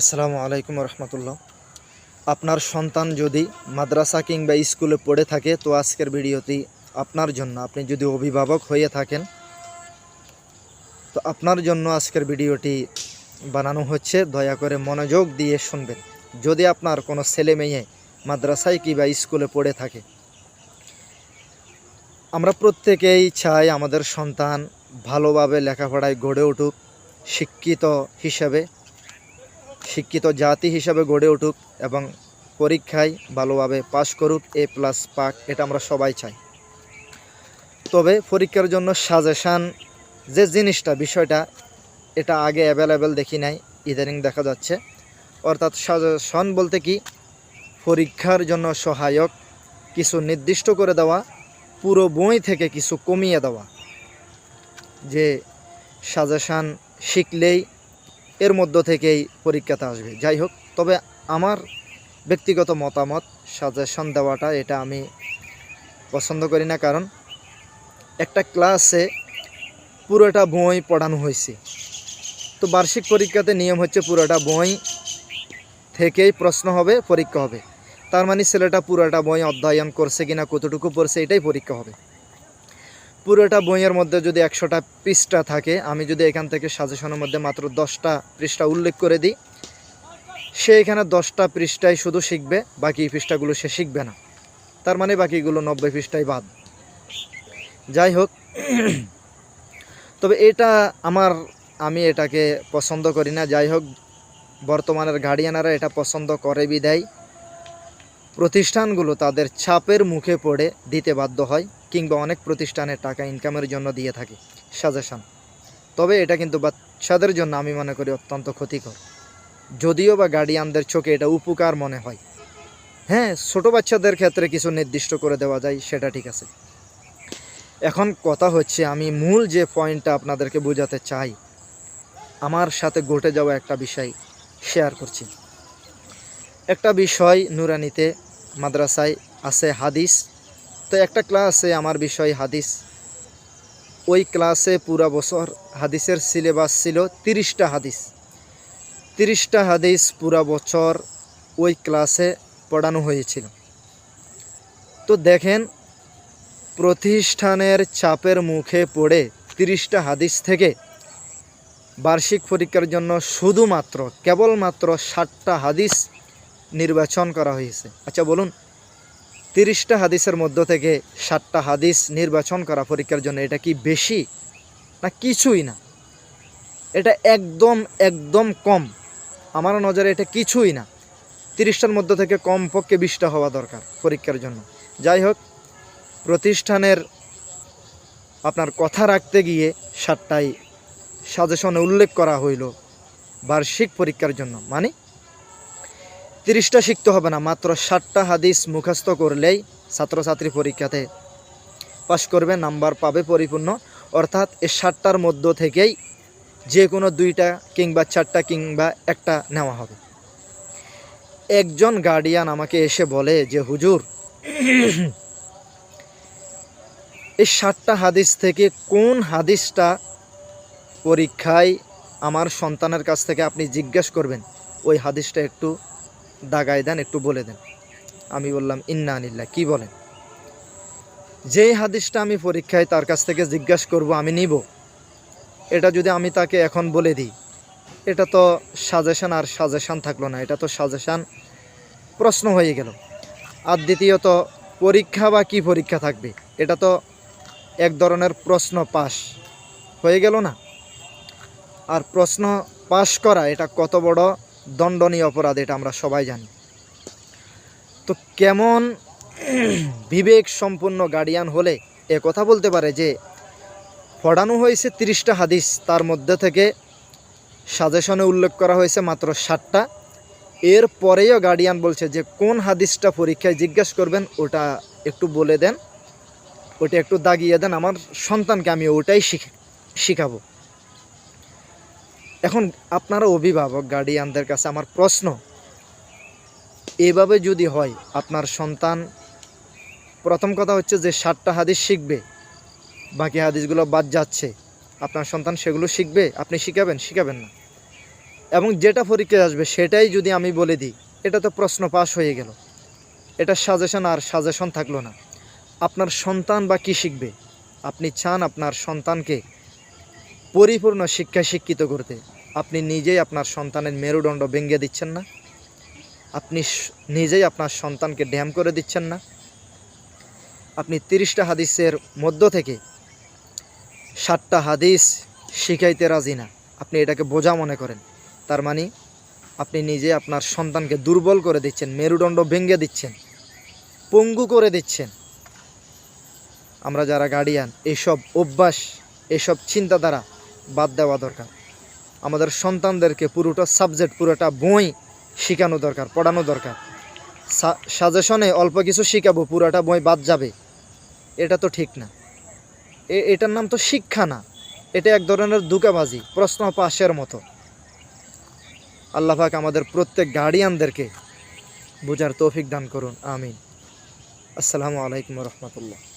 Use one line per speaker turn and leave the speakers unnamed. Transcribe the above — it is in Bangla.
আসসালামু আলাইকুম রহমতুল্লাহ। আপনার সন্তান যদি মাদ্রাসা কিংবা স্কুলে পড়ে থাকে, তো আজকের ভিডিওটি আপনার জন্য। আপনি যদি অভিভাবক হয়ে থাকেন, তো আপনার জন্য আজকের ভিডিওটি বানানো হচ্ছে। দয়া করে মনোযোগ দিয়ে শুনবেন। যদি আপনার কোনো ছেলে মেয়ে মাদ্রাসায় কিংবা স্কুলে পড়ে থাকে, আমরা প্রত্যেকেই চাই আমাদের সন্তান ভালোভাবে লেখাপড়ায় গড়ে উঠুক, শিক্ষিত হিসাবে। শিক্ষিত জাতি হিসাবে গড়ে উঠুক এবং পরীক্ষায় ভালোভাবে পাশ করুক, এ প্লাস পাক, এটা আমরা সবাই চাই। তবে পরীক্ষার জন্য সাজেশান যে জিনিসটা, বিষয়টা, এটা আগে অ্যাভেলেবেল দেখি নাই, ইদানিং দেখা যাচ্ছে। অর্থাৎ সাজেশন বলতে কি, পরীক্ষার জন্য সহায়ক কিছু নির্দিষ্ট করে দেওয়া, পুরো বই থেকে কিছু কমিয়ে দেওয়া। যে সাজেশান শিখলেই এর মধ্য থেকেই পরীক্ষাতে আসবে। যাই হোক, তবে আমার ব্যক্তিগত মতামত সাজেশন দেওয়াটা এটা আমি পছন্দ করি না, কারণ একটা ক্লাসে পুরোটা বই পড়ানো হয়েছে। তো বার্ষিক পরীক্ষাতে নিয়ম হচ্ছে পুরোটা বই থেকেই প্রশ্ন হবে, পরীক্ষা হবে। তার মানে ছেলেটা পুরোটা বই অধ্যয়ন করছে কিনা, কতটুকু পড়ছে, এটাই পরীক্ষা হবে। পুরোটা বইয়ের মধ্যে যদি একশোটা পৃষ্ঠা থাকে, আমি যদি এখান থেকে সাজেশনের মধ্যে মাত্র দশটা পৃষ্ঠা উল্লেখ করে দিই, সে এখানে দশটা পৃষ্ঠায় শুধু শিখবে, বাকি পৃষ্ঠাগুলো সে শিখবে না। তার মানে বাকিগুলো নব্বই পৃষ্ঠায় বাদ। যাই হোক, তবে এটা আমার, আমি এটাকে পছন্দ করি না। যাই হোক, বর্তমানের গার্ডিয়ানারা এটা পছন্দ করে বিদায়। প্রতিষ্ঠানগুলো তাদের ছাপের মুখে পড়ে দিতে বাধ্য হয়। কিংবা অনেক প্রতিষ্ঠানে টাকা ইনকামের জন্য দিয়ে থাকে সাজেশান তবে এটা কিন্তু বাচ্চাদের জন্য আমি মনে করি অত্যন্ত ক্ষতিকর। যদিও বা গার্ডিয়ানদের চোখে এটা উপকার মনে হয়। হ্যাঁ ছোট বাচ্চাদের ক্ষেত্রে কিছু নির্দিষ্ট করে দেওয়া যায়, সেটা ঠিক আছে। এখন কথা হচ্ছে, আমি মূল যে পয়েন্টটা আপনাদেরকে বোঝাতে চাই, আমার সাথে ঘটে যাওয়া একটা বিষয় শেয়ার করছি। একটা বিষয় নুরানিতে মাদ্রাসায় আছে হাদিস তো একটা ক্লাসে আমার বিষয় হাদিস। ওই ক্লাসে পুরা বছর হাদিসের সিলেবাস ছিল তিরিশটা হাদিস। তিরিশটা হাদিস পুরা বছর ওই ক্লাসে পড়ানো হয়েছিল। তো দেখেন, প্রতিষ্ঠানের চাপের মুখে পড়ে তিরিশটা হাদিস থেকে বার্ষিক পরীক্ষার জন্য শুধুমাত্র, কেবলমাত্র ষাটটা হাদিস নির্বাচন করা হয়েছে। আচ্ছা বলুন। তিরিশটা হাদিসের মধ্য থেকে ষাটটা হাদিস নির্বাচন করা পরীক্ষার জন্য এটা কি বেশি? না কিছুই না। এটা একদম একদম কম। আমার নজরে এটা কিছুই না। তিরিশটার মধ্য থেকে কমপক্ষে বিশটা হওয়া দরকার পরীক্ষার জন্য। যাই হোক, প্রতিষ্ঠানের আপনার কথা রাখতে গিয়ে ষাটটাই সাজেশনে উল্লেখ করা হইল বার্ষিক পরীক্ষার জন্য। মানে তিরিশটা শিখতে হবে না, মাত্র ষাটটা হাদিস মুখস্থ করলেই ছাত্রছাত্রী পরীক্ষাতে পাশ করবে, নাম্বার পাবে পরিপূর্ণ। অর্থাৎ এই ষাটটার মধ্য থেকেই যে কোনো দুইটা কিংবা চারটা কিংবা একটা নেওয়া হবে। একজন গার্ডিয়ান আমাকে এসে বলে যে, হুজুর, এই ষাটটা হাদিস থেকে কোন হাদিসটা পরীক্ষায় আমার সন্তানের কাছ থেকে আপনি জিজ্ঞেস করবেন? ওই হাদিসটা একটু দাগায় দেন, একটু বলে দেন। আমি বললাম, ইন্না আনিল্লা কি বলেন? যেই হাদিসটা আমি পরীক্ষায় তার কাছ থেকে জিজ্ঞাসা করব, আমি নিব। এটা যদি আমি তাকে এখন বলে দিই, এটা তো সাজেশান আর সাজেশান থাকল না, এটা তো সাজেশান প্রশ্ন হয়ে গেল। আর দ্বিতীয়ত, পরীক্ষা বা কি পরীক্ষা থাকবে? এটা তো এক ধরনের প্রশ্ন পাস হয়ে গেল না? আর প্রশ্ন পাশ করা, এটা কত বড় দণ্ডনীয় অপরাধ, এটা আমরা সবাই জানি। তো কেমন বিবেক সম্পন্ন গার্ডিয়ান হলে এ কথা বলতে পারে যে, পড়ানো হয়েছে তিরিশটা হাদিস, তার মধ্যে থেকে সাজেশনে উল্লেখ করা হয়েছে মাত্র ষাটটা। এর পরেও গার্ডিয়ান বলছে যে, কোন হাদিসটা পরীক্ষায় জিজ্ঞেস করবেন, ওটা একটু বলে দেন, ওটা একটু দাগিয়ে দেন, আমার সন্তানকে আমি ওটাই শিখ শিখাবো। এখন আপনারা অভিভাবক গার্ডিয়ানদের কাছে আমার প্রশ্ন, এভাবে যদি হয়, আপনার সন্তান, প্রথম কথা হচ্ছে যে ষাটটা হাদিস শিখবে, বাকি হাদিসগুলো বাদ যাচ্ছে, আপনার সন্তান সেগুলো শিখবে, আপনি শিখাবেন শিখাবেন না। এবং যেটা পরীক্ষায় আসবে, সেটাই যদি আমি বলে দিই, এটা তো প্রশ্ন পাস হয়ে গেল। এটা সাজেশন আর সাজেশন থাকল না। আপনার সন্তান বা কী শিখবে? আপনি চান আপনার সন্তানকে পরিপূর্ণ শিক্ষায় শিক্ষিত করতে। আপনি নিজেই আপনার সন্তানের মেরুদণ্ড ভেঙে দিচ্ছেন না। আপনি নিজেই আপনার সন্তানকে ড্যাম করে দিচ্ছেন না। আপনি তিরিশটা হাদিসের মধ্য থেকে ষাটটা হাদিস শিখাইতে রাজি না। আপনি এটাকে বোঝা মনে করেন। তার মানে আপনি নিজে আপনার সন্তানকে দুর্বল করে দিচ্ছেন, মেরুদণ্ড ভেঙে দিচ্ছেন, পঙ্গু করে দিচ্ছেন। আমরা যারা গার্ডিয়ান এইসব অভ্যাস এইসব চিন্তাধারা বাদ দেওয়া দরকার। আমাদের সন্তানদেরকে পুরোটা সাবজেক্ট পুরোটা বই শেখানো দরকার, পড়ানো দরকার। সাজেশনে অল্প কিছু শিখাবো, পুরোটা বই বাদ যাবে। এটা তো ঠিক না। এটার নাম তো শিক্ষা না। এটা এক ধরনের দুকাবাজি প্রশ্ন পাশের মতো। আল্লাহ পাক আমাদের প্রত্যেক গার্ডিয়ানদেরকে বোঝার তৌফিক দান করুন, আমিন। আসসালামু আলাইকুম রহমতুল্লাহ।